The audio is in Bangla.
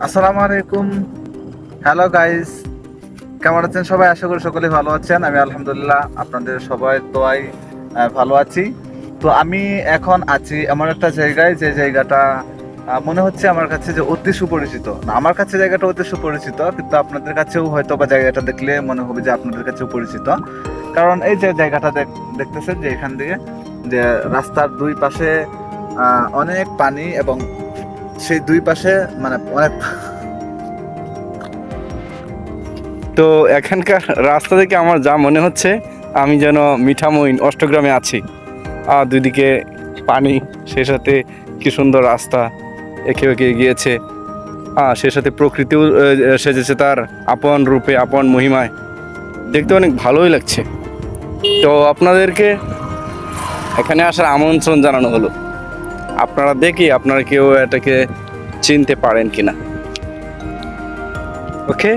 আসসালামু আলাইকুম। হ্যালো গাইস কেমন আছেন সবাই? আশা করি সকলে ভালো আছেন। আমি আলহামদুলিল্লাহ আপনাদের সবাই দোয়াই ভালো আছি। তো আমি এখন আছি এমন একটা জায়গায়, যে জায়গাটা মনে হচ্ছে আমার কাছে যে অতি সুপরিচিত। আমার কাছে জায়গাটা অতি সুপরিচিত, কিন্তু আপনাদের কাছেও হয়তো বা জায়গাটা দেখলে মনে হবে যে আপনাদের কাছেও পরিচিত। কারণ এই যে জায়গাটা দেখ- দেখতেছেন যে এখান থেকে যে রাস্তার দুই পাশে অনেক পানি এবং সেই দুই পাশে মানে অনেক তো এখানকার রাস্তা থেকে আমার যা মনে হচ্ছে, আমি যেন মিঠামইন অষ্টগ্রামে আছি। আর দুদিকে পানি, সে সাথে কি সুন্দর রাস্তা, একে একে গিয়েছে হ্যাঁ সে সাথে প্রকৃতিও সেজেছে তার আপন রূপে, আপন মহিমায়। দেখতে অনেক ভালোই লাগছে। তো আপনাদেরকে এখানে আসার আমন্ত্রণ জানানো হলো। আপনারা দেখি আপনারা কেউ এটাকে চিনতে পারেন কিনা। ওকে